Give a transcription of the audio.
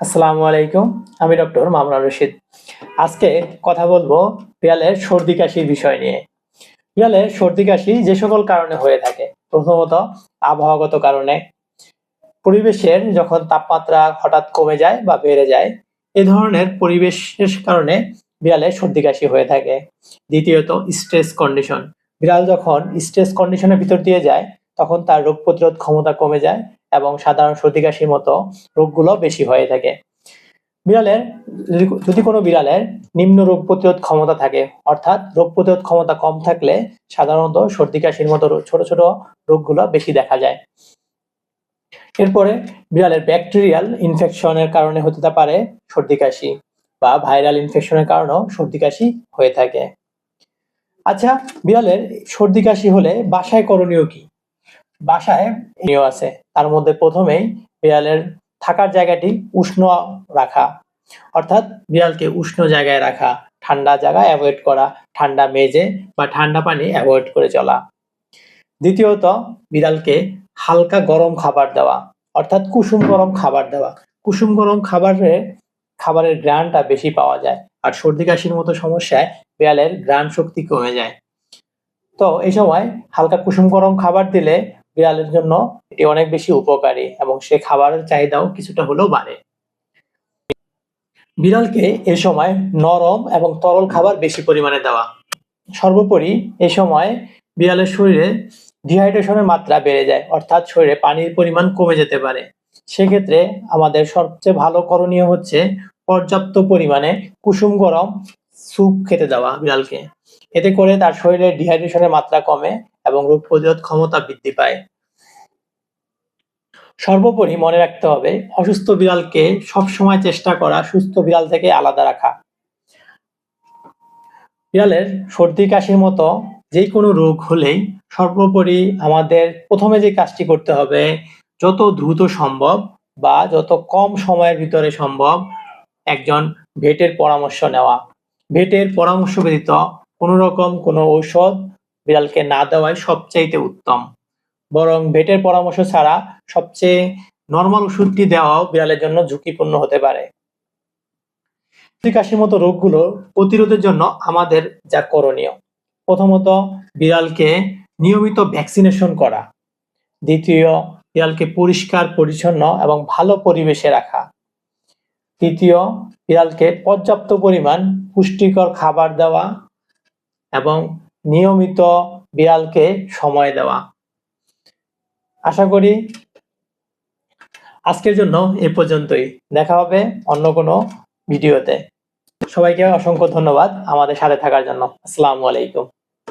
আসসালামু আলাইকুম, আমি ডক্টর মামলা রশিদ। আজকে কথা বলব বিড়ালের সর্দি কাশির বিষয় নিয়ে। বিড়ালের সর্দি কাশি যে সকল কারণে হয়ে থাকে, প্রথমত আবহাওয়াগত কারণে। পরিবেশের যখন তাপমাত্রা হঠাৎ কমে যায় বা বেড়ে যায়, এ ধরনের পরিবেশের কারণে বিড়ালের সর্দি কাশি হয়ে থাকে। দ্বিতীয়ত স্ট্রেস কন্ডিশন বিড়াল যখন স্ট্রেস কন্ডিশনের ভিতর দিয়ে যায়, তখন তার রোগ প্রতিরোধ ক্ষমতা কমে যায় এবং সাধারণ সর্দি কাশির মতো রোগগুলো বেশি হয়ে থাকে। বিড়ালের, যদি- কোনো বিড়ালের নিম্ন রোগ প্রতিরোধ ক্ষমতা থাকে, অর্থাৎ রোগ প্রতিরোধ ক্ষমতা কম থাকলে সাধারণত সর্দি কাশির মতো ছোট ছোট রোগগুলো বেশি দেখা যায়। এরপরে বিড়ালের ব্যাকটেরিয়াল ইনফেকশনের কারণে হতে পারে সর্দি কাশি বা ভাইরাল ইনফেকশনের কারণেও সর্দি কাশি হয়ে থাকে। আচ্ছা বিড়ালের সর্দি কাশি হলে বাসায় করণীয় কি? বাসায় আছে। তার মধ্যে প্রথমেই বিড়ালের থাকার জায়গাটি উষ্ণ রাখা। অর্থাৎ বিড়ালকে উষ্ণ জায়গায় রাখা, ঠান্ডা জায়গা অ্যাভয়েড করা, ঠান্ডা মেজে বা ঠান্ডা পানি অ্যাভয়েড করে চলা। দ্বিতীয়ত, বিড়ালকে হালকা গরম খাবার দেওয়া, অর্থাৎ কুসুম গরম খাবার দেওয়া। কুসুম গরম খাবারে, খাবারের গ্রানটা বেশি পাওয়া যায় আর সর্দি কাশির মতো সমস্যায় বিড়ালের গ্রান শক্তি কমে যায়। তো এই সময় হালকা কুসুম গরম খাবার দিলে বিড়ালের জন্য এটি অনেক বেশি উপকারী এবং সে খাবারের চাহিদাও কিছুটা হলেও বাড়ে। বিড়ালকে এ সময় নরম এবং তরল খাবার বেশি পরিমাণে দেওয়া। সর্বোপরি এ সময় বিড়ালের শরীরে ডিহাইড্রেশনের মাত্রা বেড়ে যায়, অর্থাৎ শরীরে পানির পরিমাণ কমে যেতে পারে। সেক্ষেত্রে আমাদের সবচেয়ে ভালো করণীয় হচ্ছে পর্যাপ্ত পরিমাণে কুসুম গরম স্যুপ খেতে দেওয়া বিড়ালকে। এতে করে তার শরীরে ডিহাইড্রেশনের মাত্রা কমে এবং রোগ প্রতিরোধ ক্ষমতা বৃদ্ধি পায়। সর্বোপরি মনে রাখতে হবে, অসুস্থ বিড়ালকে সবসময় চেষ্টা করা, সুস্থ বিড়াল থেকে আলাদা রাখা। বিড়ালের সর্দি কাশির মতো যে কোনো রোগ হলেই সর্বোপরি আমাদের প্রথমে যে কাজটি করতে হবে, যত দ্রুত সম্ভব বা যত কম সময়ের ভিতরে সম্ভব একজন ভেটের পরামর্শ নেওয়া। ভেটের পরামর্শ ব্যতীত কোনো রকম কোনো ঔষধ বিড়ালকে না দেওয়াই সবচাইতে উত্তম। বরং ভেটের পরামর্শ ছাড়া সবচেয়ে নর্মাল ওষুধটি দেওয়াও বিড়ালের জন্য ঝুঁকিপূর্ণ হতে পারে। কাশির মতো রোগগুলো প্রতিরোধের জন্য আমাদের যা করণীয়। প্রথমত, বিড়ালকে নিয়মিত ভ্যাকসিনেশন করা। দ্বিতীয়, বিড়ালকে পরিষ্কার, পরিচ্ছন্ন এবং ভালো পরিবেশে রাখা। তৃতীয়, বিড়ালকে পর্যাপ্ত পরিমাণ পুষ্টিকর খাবার দেওয়া এবং নিয়মিত বিড়ালকে সময় দেওয়া। আশা করি আজকের জন্য এ পর্যন্তই। দেখা হবে অন্য কোনো ভিডিওতে। সবাইকে অসংখ্য ধন্যবাদ আমাদের সাথে থাকার জন্য। আসসালামু আলাইকুম।